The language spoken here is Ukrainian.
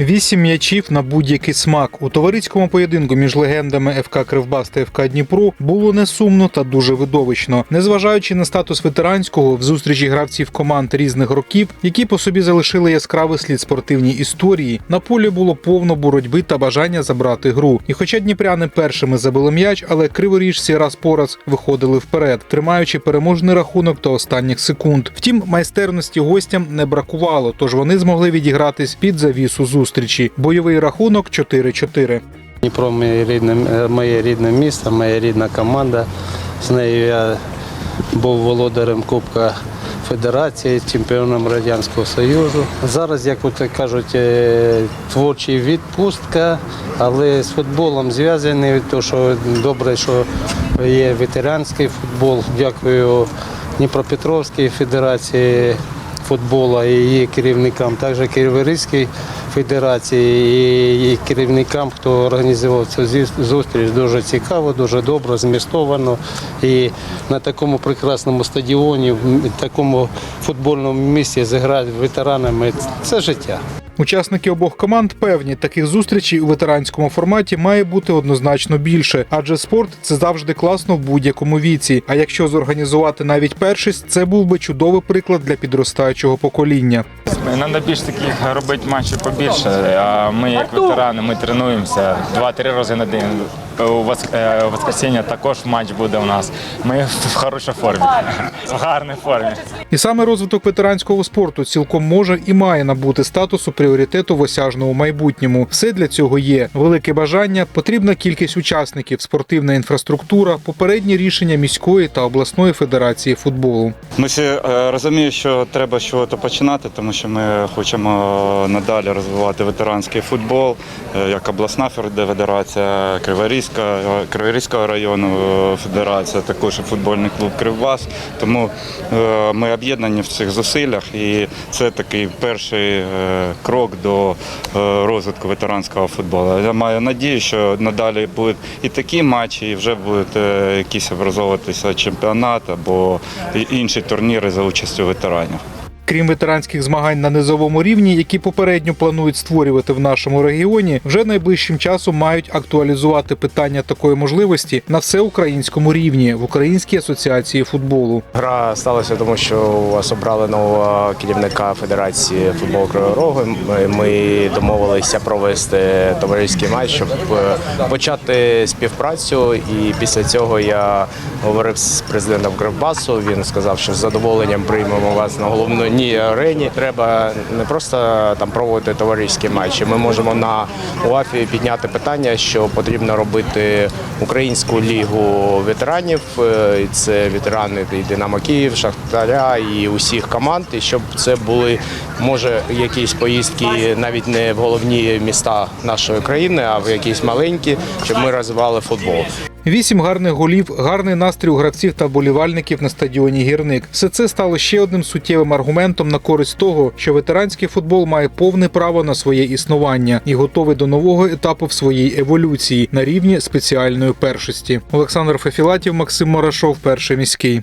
Вісім м'ячів на будь-який смак у товариському поєдинку між легендами ФК Кривбас та ФК Дніпро було не сумно та дуже видовищно. Незважаючи на статус ветеранського в зустрічі гравців команд різних років, які по собі залишили яскравий слід спортивній історії, на полі було повно боротьби та бажання забрати гру. І хоча дніпряни першими забили м'яч, але криворіжці раз по раз виходили вперед, тримаючи переможний рахунок до останніх секунд. Втім, майстерності гостям не бракувало, тож вони змогли відігратись під завісу зустрічі. Бойовий рахунок 4-4. Дніпро моє рідне, е, моє рідне місто, моя рідна команда. З нею я був володарем Кубка Федерації, чемпіоном Радянського Союзу. Зараз, як кажуть, е, творча відпустка, але з футболом зв'язаний, тому що добре, що є ветеранський футбол. Дякую Дніпропетровській Федерації футболу і її керівникам, також Криворізькій федерації і керівникам, хто організував цю зустріч. Дуже цікаво, дуже добре, змістовано. І на такому прекрасному стадіоні, в такому футбольному місці зіграти ветеранами це життя. Учасники обох команд певні, таких зустрічей у ветеранському форматі має бути однозначно більше, адже спорт це завжди класно в будь-якому віці. А якщо зорганізувати навіть першість, це був би чудовий приклад для підростаючого покоління. Треба більш таких робити матчів побільше. А ми, як ветерани, ми тренуємося два-три рази на день. У вос- е, воскресіння також матч буде у нас. Ми в хорошій формі, в гарній формі. І саме розвиток ветеранського спорту цілком може і має набути статусу пріоритету в осяжному майбутньому. Все для цього є велике бажання, потрібна кількість учасників, спортивна інфраструктура, попередні рішення міської та обласної федерації футболу. Ми всі е, розуміємо, що треба чогось починати, тому що ми хочемо надалі розвивати ветеранський футбол, е, як обласна федерація, Криворізька, е, Криворізького району е, федерація, також футбольний клуб Кривбас. Тому е, ми об'єднані в цих зусиллях, і це такий перший е, крок до е, розвитку ветеранського футболу. Я маю надію, що надалі будуть і такі матчі, і вже будуть е, якісь образовуватися чемпіонат або інші турніри за участю ветеранів. Крім ветеранських змагань на низовому рівні, які попередньо планують створювати в нашому регіоні, вже найближчим часом мають актуалізувати питання такої можливості на всеукраїнському рівні в Українській асоціації футболу. Гра сталася тому, що вас обрали нового керівника Федерації футболу Кривого Рогу. Ми- домовилися провести товариський матч, щоб е, почати співпрацю. І після цього я говорив з президентом Кривбасу. Він сказав, що з задоволенням приймемо вас на головній арені. Треба не просто там проводити товариські матчі. Ми можемо на УАФі підняти питання, що потрібно робити українську лігу ветеранів. Е, Це ветерани і Динамо Київ, Шахтаря і усіх команд. І щоб це були може якісь поїздки навіть не в головні міста нашої країни, а в якісь маленькі, щоб ми розвивали футбол. Вісім гарних голів, гарний настрій у гравців та болівальників на стадіоні Гірник. Все це стало ще одним суттєвим аргументом на користь того, що ветеранський футбол має повне право на своє існування і готовий до нового етапу в своїй еволюції на рівні спеціальної першості. Олександр Фефілатів, Максим Марашов, перший міський.